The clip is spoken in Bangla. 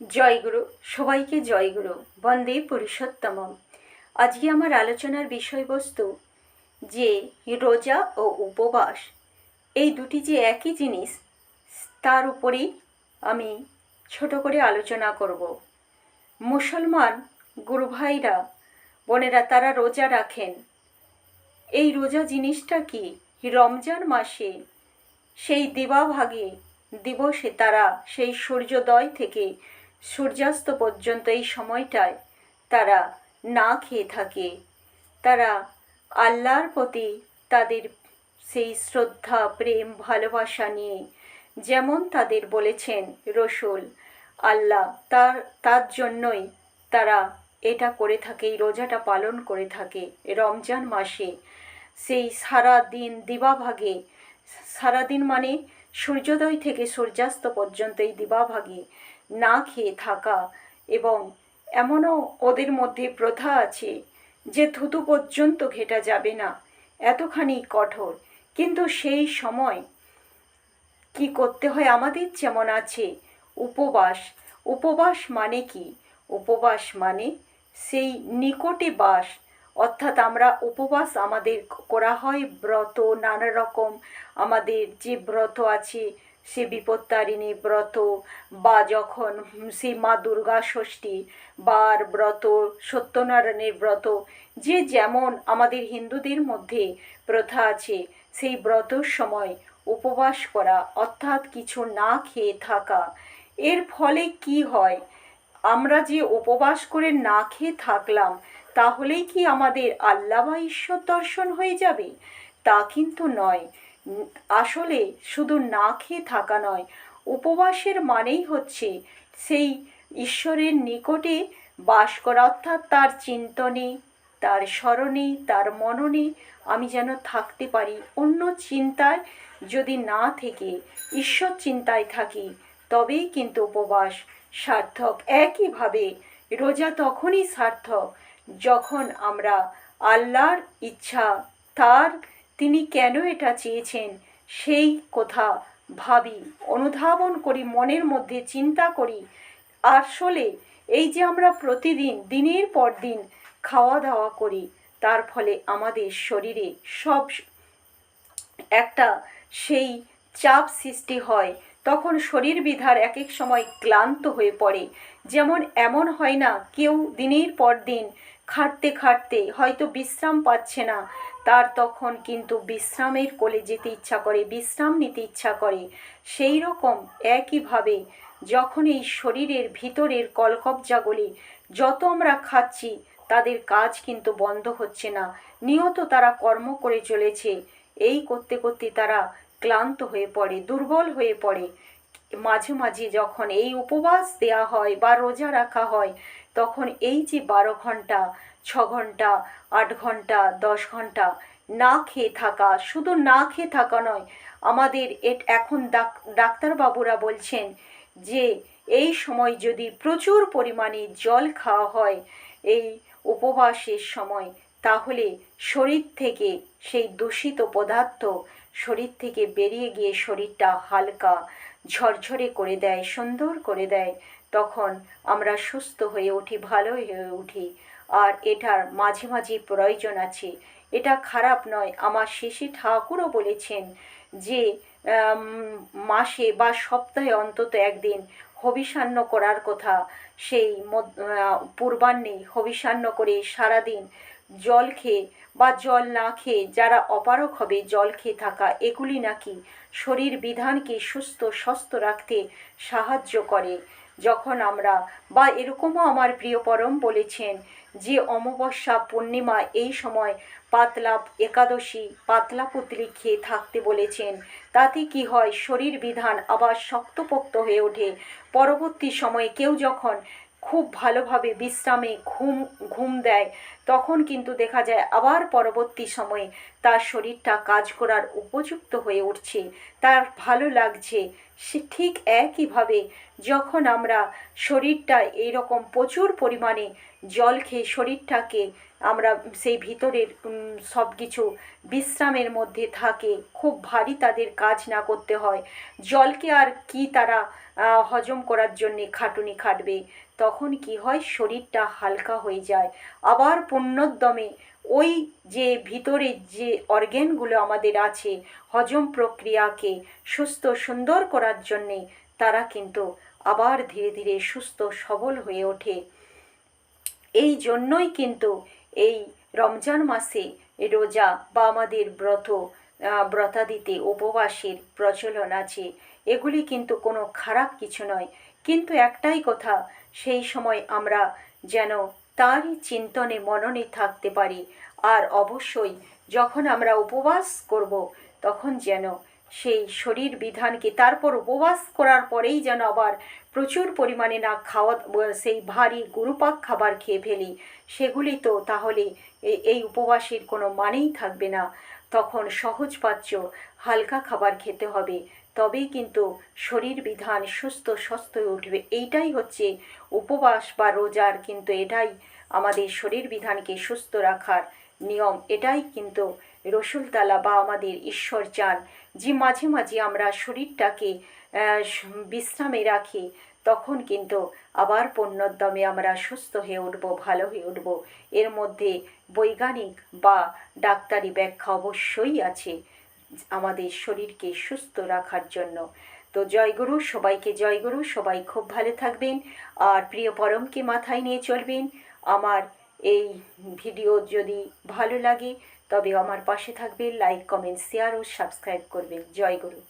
জয়গুরু, সবাইকে জয়গুরু, বন্দে পুরুষোত্তমম। আজকে আমার আলোচনার বিষয়বস্তু যে রোজা ও উপবাস, এই দুটি যে একই জিনিস, তার উপরেই আমি ছোট করে আলোচনা করব। মুসলমান গুরু ভাইরা বোনেরা, তারা রোজা রাখেন। এই রোজা জিনিসটা কি? রমজান মাসে সেই দিবাভাগে দিবসে তারা সেই সূর্যোদয় থেকে সূর্যাস্ত পর্যন্ত এই সময়টায় তারা না খেয়ে থাকে। তারা আল্লাহর প্রতি তাদের সেই শ্রদ্ধা, প্রেম, ভালোবাসা নিয়ে যেমন তাদের বলেছেন রসুল, আল্লাহ, তার তার জন্যই তারা এটা করে থাকে, এই রোজাটা পালন করে থাকে। রমজান মাসে সেই সারা দিন দিবাভাগে, সারাদিন মানে সূর্যোদয় থেকে সূর্যাস্ত পর্যন্ত এই দিবাভাগে না খেয়ে থাকা এবং এমনও ওদের মধ্যে প্রথা আছে যে থুতু পর্যন্ত ঘেটা যাবে না। এতখানি কঠোর। কিন্তু সেই সময় কি করতে হয় আমাদের যেমন আছে। উপবাস। উপবাস মানে কি? উপবাস মানে সেই নিকটে বাস। অর্থাৎ আমরা উপবাস আমাদের করা হয় ব্রত, নানা রকম আমাদের যে ব্রত আছে সে বিপত্তারিণী ব্রত বা যখন সেই মা দুর্গা ষষ্ঠী বার ব্রত, সত্যনারায়ণের ব্রত, যে যেমন আমাদের হিন্দুদের মধ্যে প্রথা আছে, সেই ব্রতর সময় উপবাস করা, অর্থাৎ কিছু না খেয়ে থাকা, এর ফলে কি হয়? আমরা যে উপবাস করে না খেয়ে থাকলাম, তাহলেই কি আমাদের আল্লাহ বা ঈশ্বর দর্শন হয়ে যাবে? তা কিন্তু নয়। আসলে শুধু না খেয়ে থাকা নয়, উপবাসের মানেই হচ্ছে সেই ঈশ্বরের নিকটে বাস করা, অর্থাৎ তার চিন্তনে, তার স্মরণে, তার মননে আমি যেন থাকতে পারি। অন্য চিন্তায় যদি না থেকে, ঈশ্বর চিন্তায় থাকি, তবেই কিন্তু উপবাস সার্থক। একইভাবে রোজা তখনই সার্থক যখন আমরা আল্লাহর ইচ্ছা, তার তিনি কেন এটা চেয়েছেন? সেই কথা ভাবি, অনুধাবন করি, মনের মধ্যে চিন্তা করি। আসলে এই যে আমরা প্রতিদিন, দিনের পর দিন খাওয়া দাওয়া করি, তার ফলে আমাদের শরীরে সব একটা সেই চাপ সৃষ্টি হয়। তখন শরীর বিধার এক এক সময় ক্লান্ত হয়ে পড়ে। যেমন এমন হয় না, কেউ দিনের পর দিন খাটতে খাটতে হয়তো বিশ্রাম পাচ্ছে না। তার তখন কিন্তু বিশ্রামের কোলে যেতে ইচ্ছা করে, বিশ্রাম নিতে ইচ্ছা করে। সেই রকম একইভাবে যখন এই শরীরের ভিতরের কলকবজাগুলি যত আমরা খাচ্ছি, তাদের কাজ কিন্তু বন্ধ হচ্ছে না। নিয়ত তারা কর্ম করে চলেছে। এই করতে করতে তারা ক্লান্ত হয়ে পড়ে, দুর্বল হয়ে পড়ে। মাঝে মাঝে যখন এই উপবাস দেয়া হয় বা রোজা রাখা হয়, তখন এই যে বারো ঘণ্টা ছ ঘণ্টা আট ঘণ্টা, দশ ঘণ্টা না খেয়ে থাকা, শুধু না খেয়ে থাকা নয়, আমাদের এখন ডাক্তারবাবুরা বলছেন যে, এই সময় যদি প্রচুর পরিমাণে জল খাওয়া হয় এই উপবাসের সময়, তাহলে শরীর থেকে সেই দূষিত পদার্থ শরীর থেকে বেরিয়ে গিয়ে শরীরটা হালকা ঝরঝরে করে দেয়, সুন্দর করে দেয়, তখন আমরা সুস্থ হয়ে উঠি ভালো হয়ে উঠি। আর এটার মাঝে মাঝে প্রয়োজন আছে। এটা খারাপ নয়, আমার শেষে ঠাকুরও বলেছেন যে মাসে বা সপ্তাহে অন্তত একদিন হবিষান্ন করার কথা। সেই পূর্বাহ্নে হবিষান্ন করে সারাদিন জল খেয়ে বা জল না খেয়ে যারা অপারক হবে জল খেয়ে থাকা, এগুলি নাকি শরীর বিধানকে সুস্থ স্বস্থ রাখতে সাহায্য করে। যখন আমরা, বা এরকমও আমার প্রিয় পরম বলেছেন যে অমাবস্যা, পূর্ণিমা এই সময় পাতলা একাদশী, পাতলা পুতলি খেয়ে থাকতে বলেছেন। তাতে কি হয়? শরীর বিধান আবার শক্তপোক্ত হয়ে ওঠে। পরবর্তী সময়ে কেউ যখন খুব ভালোভাবে বিশ্রামে ঘুম ঘুম দেয়। তখন কিন্তু দেখা যায় আবার পরবর্তী সময়ে তার শরীরটা কাজ করার উপযুক্ত হয়ে উঠছে। তার ভালো লাগছে। সে ঠিক একইভাবে যখন আমরা শরীরটা এইরকম প্রচুর পরিমাণে জল খেয়ে শরীরটাকে আমরা সেই ভিতরের সব কিছু বিশ্রামের মধ্যে থাকে, খুব ভারী তাদের কাজ না করতে হয়। জলকে আর কি তারা হজম করার জন্যে খাটুনি খাটবে। তখন কি হয়? শরীরটা হালকা হয়ে যায়। আবার পুণ্যোদ্যমে ওই যে ভিতরে যে অর্গ্যানগুলো আমাদের আছে, হজম প্রক্রিয়াকে সুস্থ সুন্দর করার জন্যে তারা কিন্তু আবার ধীরে ধীরে সুস্থ, সবল হয়ে ওঠে। এই জন্যই কিন্তু এই রমজান মাসে রোজা বা আমাদের ব্রত ব্রতাদিতে উপবাসের প্রচলন আছে। এগুলি কিন্তু কোনো খারাপ কিছু নয়। কিন্তু একটাই কথা, সেই সময় আমরা যেন তারই চিন্তনে মননে থাকতে পারি। আর অবশ্যই যখন আমরা উপবাস করব, তখন যেন সেই শরীর বিধানকে তারপর উপবাস করার পরেই যেন আবার প্রচুর পরিমাণে না খাওয়া, সেই ভারী গুরুপাক খাবার খেয়ে ফেলি। সেগুলি তো তাহলে এই উপবাসের কোনো মানেই থাকবে না। তখন সহজপাচ্য হালকা খাবার খেতে হবে। তবেই কিন্তু শরীর বিধান সুস্থ হয়ে উঠবে। এইটাই হচ্ছে উপবাস বা রোজার কিন্তু এটাই আমাদের শরীর বিধানকে সুস্থ রাখার নিয়ম। এটাই কিন্তু রসুলতালা বা আমাদের ঈশ্বর চান। যে মাঝে মাঝে আমরা শরীরটাকে বিশ্রামে রাখি তখন কিন্তু আবার পুণ্যোদ্যমে আমরা সুস্থ হয়ে উঠব, ভালো হয়ে উঠব। এর মধ্যে বৈজ্ঞানিক বা ডাক্তারি ব্যাখ্যা অবশ্যই আছে আমাদের শরীরকে সুস্থ রাখার জন্য। তো জয়গুরু সবাইকে জয়গুরু সবাই খুব ভালো থাকবেন আর প্রিয় পরমকে মাথায় নিয়ে চলবেন। আমার এই ভিডিও যদি ভালো লাগে তবে আমার পাশে থাকবেন, লাইক, কমেন্ট, শেয়ার ও সাবস্ক্রাইব করবেন। জয়গুরু